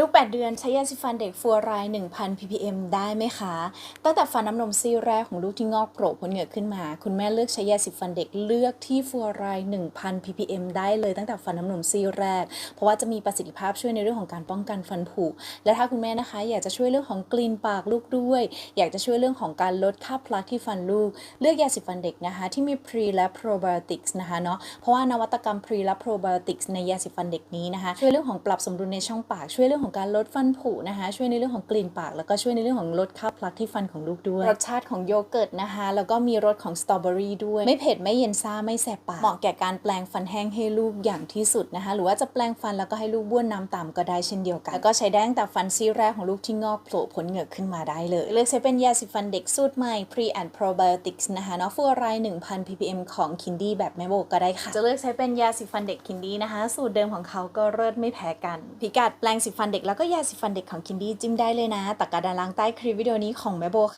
ลูก 8 เดือนใช้ยาสีฟันเด็กฟัวไรด์1,000 ppm ได้ไหมคะ ตั้งแต่ฟันน้ำนมซี่แรกของลูกที่งอกโผล่พ้นเหงือกขึ้นมา คุณแม่เลือกใช้ยาสีฟันเด็กเลือกที่ฟัวไรด์1,000 ppm ได้เลยตั้งแต่ฟันน้ำนมซี่แรก เพราะว่าจะมีประสิทธิภาพช่วยในเรื่องของการป้องกันฟันผุ และถ้าคุณแม่นะคะ อยากจะช่วยเรื่องของกลิ่นปากลูกด้วย อยากจะช่วยเรื่องของการลดค่าพลักที่ฟันลูก เลือกยาสีฟันเด็กนะคะที่มี pre และ probiotics นะคะเนาะ เพราะว่านวัตกรรม pre และ probiotics ในยาสีฟันเด็กนี้นะคะช่วยเรื่องของปรับสมดุลในช่องปากช่วยเรื่องของการลดฟันผุนะคะ ช่วยในเรื่องของกลิ่นปาก แล้วก็ช่วยในเรื่องของลดค่าพลักที่ฟันของลูกด้วย รสชาติของโยเกิร์ตนะคะ แล้วก็มีรสของสตรอเบอรี่ด้วย ไม่เผ็ดไม่เย็นซ่าไม่แสบปาก เหมาะแก่การแปลงฟันแห้งให้ลูกอย่างที่สุดนะคะ หรือว่าจะแปลงฟันแล้วก็ให้ลูกบ้วนน้ำตามก็ได้เช่นเดียวกัน แล้วก็ใช้ได้ตั้งแต่ฟันซี่แรกของลูกที่งอกโผล่พ้นเหงือกขึ้นมาได้เลย เลือกใช้เป็นยาสีฟันเด็กสูตรใหม่ Pre and Probiotics นะคะเนาะฟูไร1,000 ppm ของ Kindy แบบแม่โบก็ได้ค่ะ จะเลือกใช้เป็นยาสีฟันเด็ก Kindy นะคะ สูตรเดิมของเขาก็เลิศไม่แพ้กัน พิกัดแปลงสีฟันเด็กแล้วก็ยาสีฟันเด็กของคินดี้จิ้มได้เลยนะตากร้าดานล่างใต้คลิปวิดีโอนี้ของแม่โบค่ะ